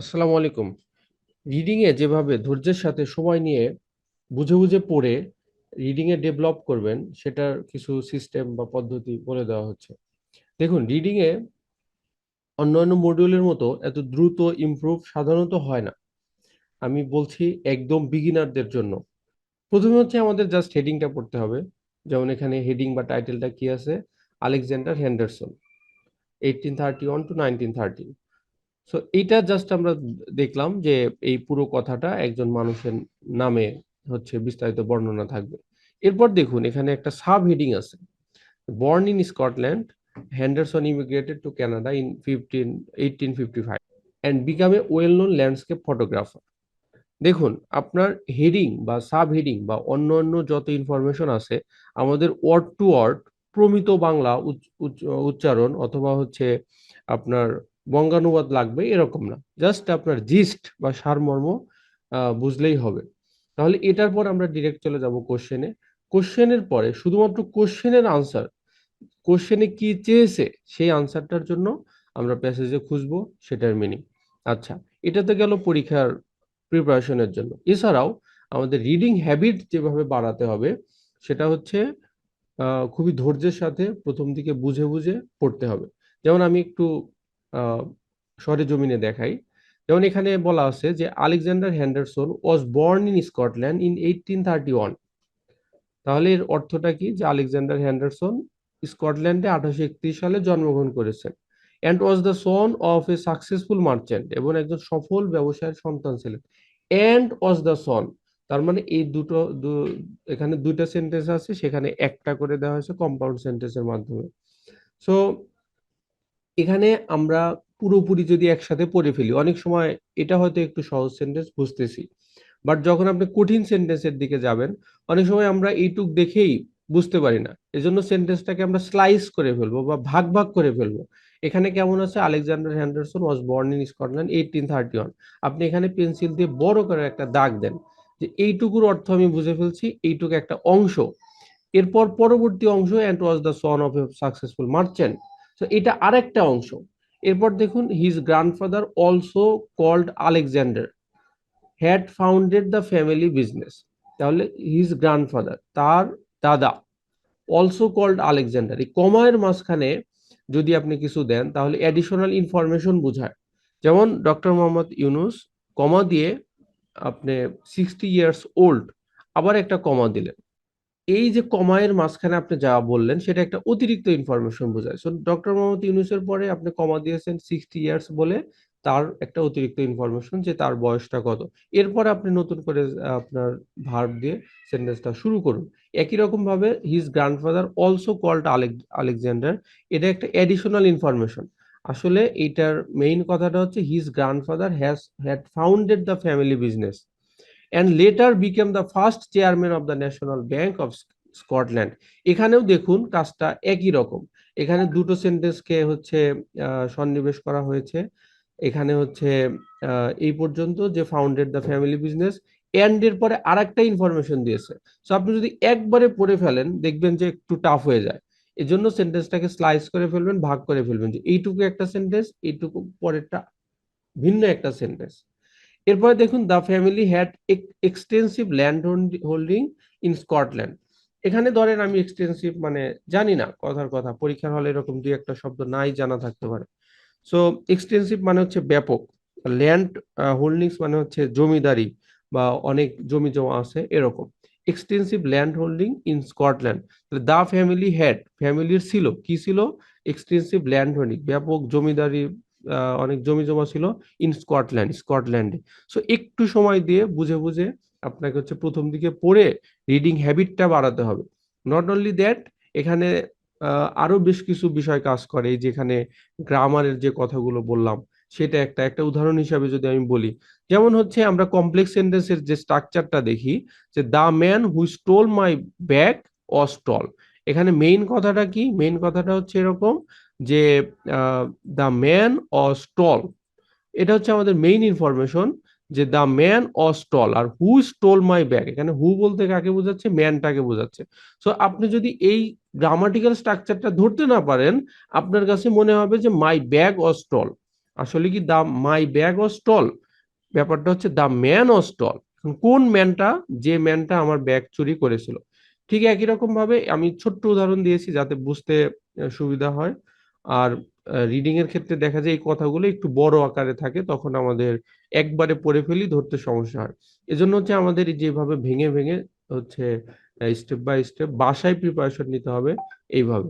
আসসালামু আলাইকুম। Reading a যেভাবে ধৈর্যের সাথে সময় নিয়ে বুঝে বুঝে পড়ে রিডিং এ ডেভেলপ করবেন, সেটার কিছু সিস্টেম বা পদ্ধতি বলে দেওয়া হচ্ছে। দেখুন রিডিং এ অন্যান্য মডিউলের মতো এত দ্রুত ইমপ্রুভ সাধারণত হয় না। আমি বলছি একদম বিগিনারদের জন্য। প্রথমে হচ্ছে আমাদের জাস্ট হেডিংটা পড়তে হবে। যেমন এখানে হেডিং বা টাইটেলটা কি আছে? Alexander Henderson eighteen thirty one two nineteen thirty so এইটা জাস্ট আমরা দেখলাম যে এই পুরো কথাটা একজন মানুষের নামে হচ্ছে বিস্তারিত বর্ণনা থাকবে। এরপর দেখুন, এখানে একটা সাব হেডিং আছে। Born in Scotland Henderson immigrated to Canada in fifteen eighteen fifty five and became a well known landscape photographer দেখুন, আপনার হেডিং বা সাব হেডিং বা অন্য অন্য যত ইনফরমেশন আছে, আমাদের ওয়ার্ড টু ওয়ার্ড প্রমিত বাংলা উচ্চারণ অথবা হচ্ছে আপনার বঙ্গানুবাদ লাগবে, এরকম না। জাস্ট আপনার জিস্ট বা সারমর্ম বুঝলেই হবে। তাহলে এটার পর আমরা ডিরেক্ট চলে যাব কোশ্চেনে কোশ্চেনের পরে শুধুমাত্র কোশ্চেনের আনসার কোশ্চেনে কি চেয়েছে, সেই আনসারটার জন্য আমরা প্যাসেজে খুঁজবো, সেটার মিনিং আচ্ছা এটা তো গেল পরীক্ষার প্রিপারেশনের জন্য। এছাড়াও আমাদের রিডিং হ্যাবিট যেভাবে বাড়াতে হবে, সেটা হচ্ছে খুবই ধৈর্যের সাথে প্রথম দিকে বুঝে বুঝে পড়তে হবে। যেমন আমি একটু সরে জমিনে দেখাই। যেমন এখানে বলা আছে যে Alexander Henderson was born in Scotland in eighteen thirty one. তাহলে এর অর্থটা কি? যে আলেকজান্ডার হ্যান্ডারসন স্কটল্যান্ডে আঠারোশো একত্রিশ সালে জন্মগ্রহণ করেছেন and was the son of a successful merchant এবং একজন সফল ব্যবসায়ের সন্তান ছিলেন। অ্যান্ড ওয়াজ দ্য সন তার মানে এই দুটো এখানে দুইটা সেন্টেন্স আছে, সেখানে একটা করে দেওয়া হয়েছে কম্পাউন্ড সেন্টেন্সের মাধ্যমে। সো এখানে আমরা পুরোপুরি যদি একসাথে পড়ে ফেলি, অনেক সময় এটা হয়তো একটু সহজ সেন্টেন্স বুঝতেছি বাট যখন আপনি কঠিন সেন্টেন্সের দিকে যাবেন, অনেক সময় আমরা এইটুক দেখেই বুঝতে পারি না। এজন্য সেন্টেন্সটাকে আমরা স্লাইস করে ফেলব বা ভাগ ভাগ করে ফেলব। এখানে কেমন আছে? Alexander Henderson was born in Scotland eighteen thirty one আপনি এখানে পেন্সিল দিয়ে বড় করে একটা দাগ দেন, যে এইটুকুর অর্থ আমি বুঝে ফেলছি, এইটুকু একটা অংশ। এরপর পরবর্তী অংশ and was the son of a successful merchant তো এটা আরেকটা অংশ। এরপর দেখুন his grandfather also called Alexander had founded the family business তাহলে হিজ গ্র্যান্ডফাদার তার দাদা অলসো কল্ড আলেকজান্ডার এই কমায়ের মাঝখানে যদি আপনি কিছু দেন, তাহলে অ্যাডিশনাল ইনফরমেশন বোঝায়। যেমন ডক্টর মোহাম্মদ ইউনুস কমা দিয়ে আপনি সিক্সটি ইয়ার্স ওল্ড আবার একটা কমা দিলেন। এই যে কমায়ের মাঝখানে আপনি যা বললেন, সেটা একটা অতিরিক্ত ইনফরমেশন বোঝায়। সো ডক্টর মোহাম্মদ ইউনুসের পরে আপনি কমা দিয়েছেন সিক্সটি ইয়ার্স বলে, তার একটা অতিরিক্ত ইনফরমেশন যে তার বয়সটা কত। এরপর আপনি নতুন করে আপনার ভার্ব দিয়ে সেন্টেন্সটা শুরু করুন। একই রকম ভাবে his grandfather also called Alec Alexander এটা একটা অ্যাডিশনাল ইনফরমেশন আসলে এটার মেইন কথাটা হচ্ছে his grandfather has had founded the family business and later became the first chairman of the National Bank of Scotland এখানেও দেখুন কাজটা একই রকম। এখানে দুটো সেন্টেন্সকে হচ্ছে সন্নিবেশ করা হয়েছে। এখানে হচ্ছে এই পর্যন্ত যে founded the family business and এর পরে আর একটা ইনফরমেশন দিয়েছে। সো আপনি যদি একবারে পড়ে ফেলেন, দেখবেন যে একটু টাফ হয়ে যায়। এই জন্য সেন্টেন্সটাকে স্লাইস করে ফেলবেন, ভাগ করে ফেলবেন যে এইটুকু একটা সেন্টেন্স এইটুকু পরেরটা ভিন্ন একটা সেন্টেন্স এরপরে দেখুন the family had extensive land holding in Scotland এখানে ধরেন আমি এক্সটেন্সিভ মানে জানি না, কথার কথা। পরীক্ষার হলে এরকম দুই একটা শব্দ নাই, জানা থাকতে পারে। সো এক্সটেন্সিভ মানে হচ্ছে ব্যাপক। ল্যান্ড হোল্ডিংস মানে হচ্ছে জমিদারি বা অনেক জমি জমা আছে, এরকম। Extensive land holding in Scotland the family had ফ্যামিলির ছিল। কি ছিল? এক্সটেন্সিভ ল্যান্ড হোল্ডিং ব্যাপক জমিদারি অনেক জমি জমা ছিল ইন স্কটল্যান্ড স্কটল্যান্ডে সো একটু সময় দিয়ে বুঝে বুঝে আপনাকে হচ্ছে প্রথম দিকে পড়ে রিডিং হ্যাবিটটা বাড়াতে হবে। নট অনলি দ্যাট এখানে আরও বেশ কিছু বিষয় কাজ করে। যেখানে গ্রামারের যে কথাগুলো বললাম, সেটা একটা একটা উদাহরণ হিসাবে যদি আমি বলি। যেমন হচ্ছে আমরা কমপ্লেক্স সেন্টেন্সের যে স্ট্রাকচারটা দেখি, যে the man who stole my bag অস্টল এখানে মেইন কথাটা কি? মেইন কথাটা হচ্ছে এরকম যে দ্য ম্যান অ স্টল এটা হচ্ছে আমাদের মেইন ইনফরমেশন যে দ্য ম্যান অ স্টল আর হু স্টোল মাই ব্যাগ এখানে হু বলতে কাকে বোঝাচ্ছে? ম্যানটাকে বোঝাচ্ছে। সো আপনি যদি এই গ্রামাটিক্যাল স্ট্রাকচারটা ধরতে না পারেন, আপনার কাছে মনে হবে যে মাই ব্যাগ অ স্টল আসলে কি দা মাই ব্যাগ ও স্টল ব্যাপারটা হচ্ছে দ্য ম্যান ও স্টল কোন ম্যানটা, যে ম্যানটা আমার ব্যাগ চুরি করেছিল? ঠিক একই রকম ভাবে আমি ছোট্ট উদাহরণ দিয়েছি যাতে বুঝতে সুবিধা হয়। আর রিডিং এর ক্ষেত্রে দেখা যায় এই কথাগুলো একটু বড় আকারে থাকে, তখন আমাদের একবারে পড়ে ফেলি, ধরতে সমস্যা হয়। এজন্য হচ্ছে আমাদের যেভাবে ভেঙে ভেঙে হচ্ছে স্টেপ বাই স্টেপ বাসায় প্রিপারেশন নিতে হবে এইভাবে।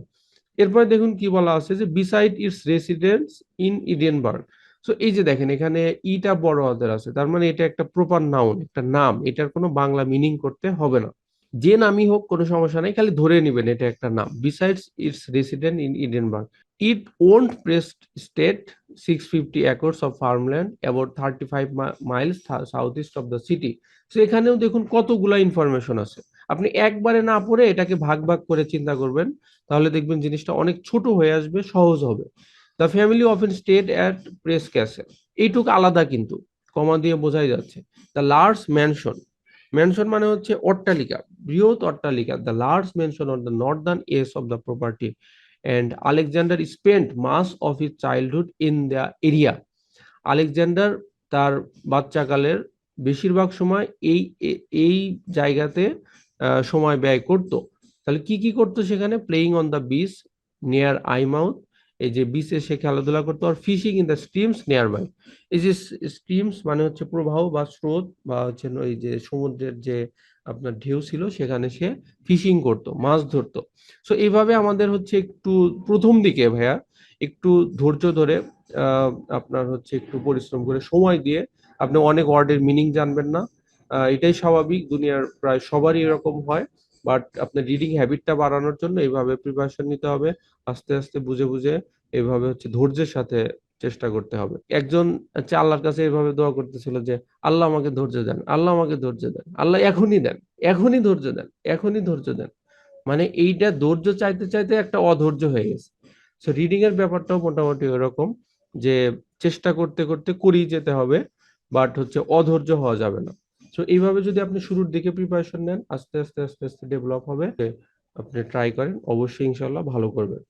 এরপরে দেখুন কি বলা আছে যে beside its residence in Edinburgh so এই যে দেখেন, এখানে ইটা বড় হাতের আছে, তার মানে এটা একটা প্রপার নাউন একটা নাম, এটার কোনো বাংলা মিনিং করতে হবে না। যে নামই হোক, কোনো সমস্যা নেই, খালি ধরে নেবেন এটা একটা নাম। Besides its resident in Edinburgh it owned Press estate six fifty acres of farmland about thirty five miles south east of the city তো এখানেও দেখুন কতগুলা ইনফরমেশন আছে। আপনি একবারে না পড়ে এটাকে ভাগ ভাগ করে চিন্তা করবেন, তাহলে দেখবেন জিনিসটা অনেক ছোট হয়ে আসবে, সহজ হবে। The family often estate at Press Castle এইটুকু আলাদা কিন্তু, কমা দিয়ে বোঝাই যাচ্ছে। দ্য লার্জ ম্যানশন ম্যানশন মানে হচ্ছে অট্টালিকা, বৃহৎ অট্টালিকা the large mansion on the northern edge of the property and Alexander spent much of his childhood in the area Alexander তার বাচ্চাকালের বেশিরভাগ সময় এই এই জায়গাতে সময় ব্যয় করত। তাহলে কি কি করতো সেখানে? Playing on the beach near Eyemouth এই যে বিচে সে খেলাধুলা করতো আর fishing in the streams near by এই যে স্ট্রিমস মানে হচ্ছে প্রবাহ বা স্রোত বা হচ্ছে ওই যে সমুদ্রের যে আপনার ঢেউ ছিল সেখানে সে ফিশিং করতো, মাছ ধরতো। সো এইভাবে আমাদের হচ্ছে একটু প্রথম দিকে ভাইয়া একটু ধৈর্য ধরে আপনার হচ্ছে একটু পরিশ্রম করে সময় দিয়ে আপনি অনেক ওয়ার্ডের মিনিং জানবেন না। এটাই স্বাভাবিক, দুনিয়ার প্রায় সবারই এরকম হয়। বাট আপনার রিডিং হ্যাবিটটা বাড়ানোর জন্য এইভাবে প্রিপারেশন নিতে হবে। আস্তে আস্তে, বুঝে বুঝে এইভাবে হচ্ছে ধৈর্যের সাথে চেষ্টা করতে হবে। একজন হচ্ছে আল্লাহর কাছে এইভাবে দোয়া করতেছিল যে, আল্লাহ আমাকে ধৈর্য দেন, আল্লাহ আমাকে ধৈর্য দেন, আল্লাহ এখনই দেন, এখনই ধৈর্য দেন, এখনই ধৈর্য দেন। মানে এইটা ধৈর্য চাইতে চাইতে একটা অধৈর্য হয়ে গেছে। সো রিডিং এর ব্যাপারটাও মোটামুটি ওরকম যে, চেষ্টা করতে করতে করিয়ে যেতে হবে বাট হচ্ছে অধৈর্য হওয়া যাবে না। সো এইভাবে যদি আপনি শুরুর দিকে প্রিপারেশন নেন, আস্তে আস্তে আস্তে আস্তে ডেভেলপ হবে। আপনি ট্রাই করেন, অবশ্যই ইনশাল্লাহ ভালো করবেন।